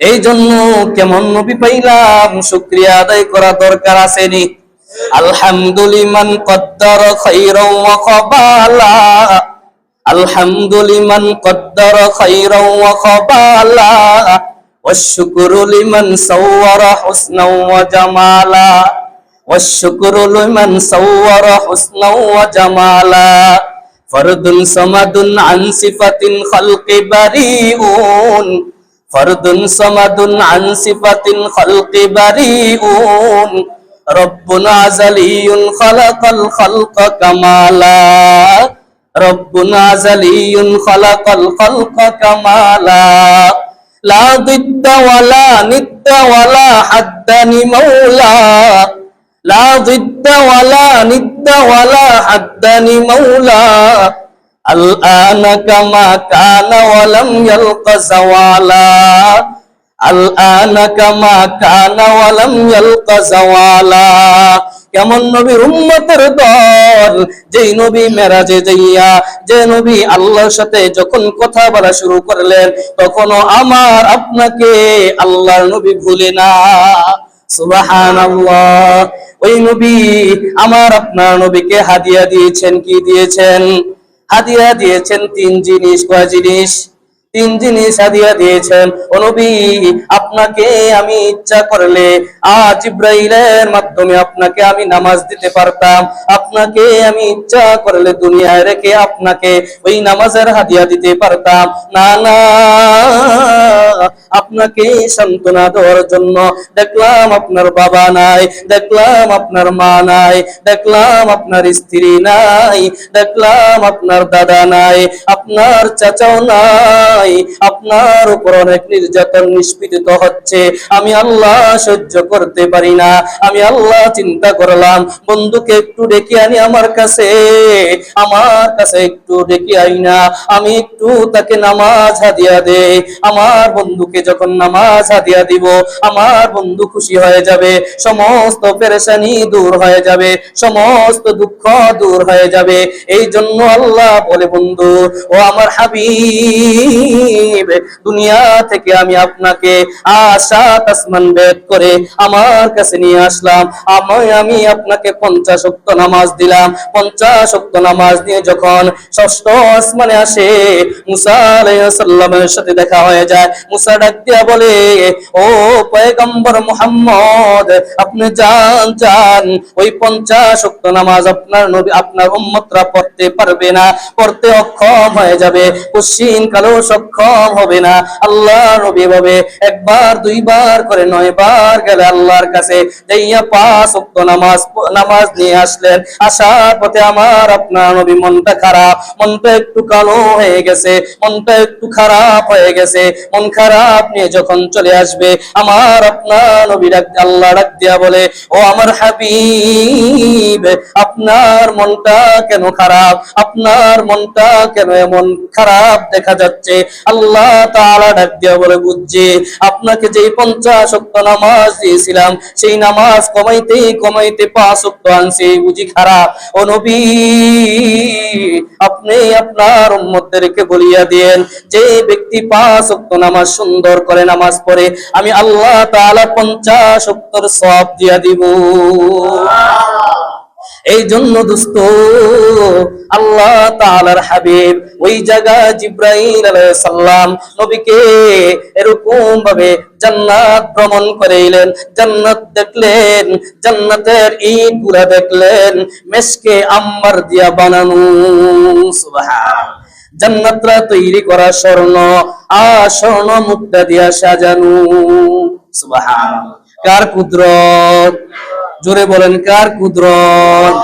এই জন্য কেমন নবী পাইলাম শুক্রিয়া আদায় করা দরকার আসেনি আলহামদুলিমান কদ্দার খাইরাও ওয়া খাবালা আলহামদুলিমান কদ্দার খাইরাও ওয়া খাবালা والشكر لمن صور حسنا وجمالا والشكر لمن صور حسنا وجمالا ফরদুন সমাদুন আন সিফাতিন খালকে বারিউন। ফরদুন সমাদুন আন সিফাতিন খালকে বারিউন। রব্বুন আজালিউন খালাকাল খালক কামালা। রব্বুন আজালিউন খালাকাল খালক কামালা। লা দিদ্দা ওয়ালা নিদ্দা ওয়ালা হাদ্দানি মাওলা। لا ضد ولا ند ولا حد مولى الآن كما كان ولم يلق زوالا الآن كما كان ولم يلق زوالا কেমন নবীর উম্মতের দল যেই নবী মেরাজে যাইয়া যে নবী আল্লাহর সাথে যখন কথা বলা শুরু করলেন তখনও আমার আপনাকে আল্লাহর নবী ভুলে না সুবহানাল্লাহ ওই নবী, আমার আপনার নবীকে হাদিয়া দিয়েছেন, কি দিয়েছেন? হাদিয়া দিয়েছেন তিন জিনিস, কয় জিনিস? তিন জিনিস হাদিয়া দিয়েছেন। ও নবী, আপনাকে আমি ইচ্ছা করলে আজ ইব্রাহিমের মাধ্যমে আপনাকে আমি নামাজ দিতে পারতাম। আপনাকে আমি ইচ্ছা করলে দুনিয়ায় রেখে আপনাকে ওই নামাজের হাদিয়া দিতে পারতাম। না না, আপনাকে সান্ত্বনা দেওয়ার জন্য দেখলাম আপনার বাবা নাই, দেখলাম আপনার মা নাই, দেখলাম আপনার স্ত্রী নাই, দেখলাম আপনার দাদা নাই, আপনার চাচাও নাই। আপনার উপর অনেক নির্যাতন নিষ্পীড়িত হচ্ছে। আমি আল্লাহ সহ্য করতে পারি না। আমি আল্লাহ চিন্তা করলাম, বন্ধুকে একটু ডেকে আনি আমার কাছে। আমার কাছে একটু ডেকে আই না। আমি একটু তাকে নামাজ হাদিয়া দে আমার বন্ধুকে যখন নামাজ হাদিয়া দিব, আমার বন্ধু খুশি হয়ে যাবে। সমস্ত পেরেশানি দূর হয়ে যাবে। সমস্ত দুঃখ দূর হয়ে যাবে। এই জন্য আল্লাহ বলে, বন্ধু, ও আমার হাবিব দুনিয়া থেকে আমি আপনাকে আশাত আসমান বেদ করে আমার কাছে নিয়ে আসলাম। আমি আমি আপনাকে পঞ্চাশ অক্ত নামাজ দিলাম। পঞ্চাশ অক্ত নামাজ দিয়ে যখন ষষ্ঠ আসমানে আসে, মুসা আলাইহিস সালামের সাথে দেখা হয়ে যায়। মুসা ডাক দিয়া বলে, ও পয়গম্বর মুহাম্মদ, আপনি যান যান। ওই পঞ্চাশ অক্ত নামাজ আপনার নবী, আপনার উম্মতরা পড়তে পারবে না। পড়তে অক্ষম হয়ে যাবে। পশ্চিম কালো সক্ষম হবে না। আল্লাহ নবী ভাবে একবার, দুইবার করে নয় বার গেলে আল্লাহর কাছে নামাজ নিয়ে আসলেন। আসার পথে আমার আপনার নবী মনটা খারাপ, মনটা একটু কালো হয়ে গেছে, মনটা একটু খারাপ হয়ে গেছে। মন খারাপ নিয়ে যখন চলে আসবে, আমার আপনার নবী ডাক, আল্লাহ ডাক দিয়া বলে, ও আমার হাবিব, আপনার মনটা কেন খারাপ? আপনার মনটা কেন এমন খারাপ দেখা যাচ্ছে? আল্লাহ তাআলা ডাক দিয়া বলে, বুঝছি, আপনাকে যেই পঞ্চাশ ওয়াক্ত নামাজ দিয়েছিলাম, সেই নামাজ কমাইতে কমাইতে পাঁচ ওয়াক্ত আনছি। বুঝি খারাপ? ও নবী, আপনি আপনার উম্মতদেরকে বলিয়া দেন যে ব্যক্তি পাঁচ ওয়াক্ত নামাজ সুন্দর করে নামাজ পড়ে, আমি আল্লাহ তাআলা পঞ্চাশ ওয়াক্তর সওয়াব দিয়া দিব। এই জন্য দোস্ত, আল্লাহ তাআলার হাবিব ওই জায়গা আলাইহিস সালাম নবীকে এরকম ভাবে জান্নাত ভ্রমণ করাইলেন। জান্নাত দেখলেন, জান্নাতের ইটগুলা দেখলেন মেশকে আম্বার দিয়া বানানো, সুবহান। জান্নাতরা তৈরি করা স্বর্ণ, আর স্বর্ণ মুক্তা দিয়া সাজানো, সুবহান। কার কুদরত? জোরে বলেন কার কুদরত?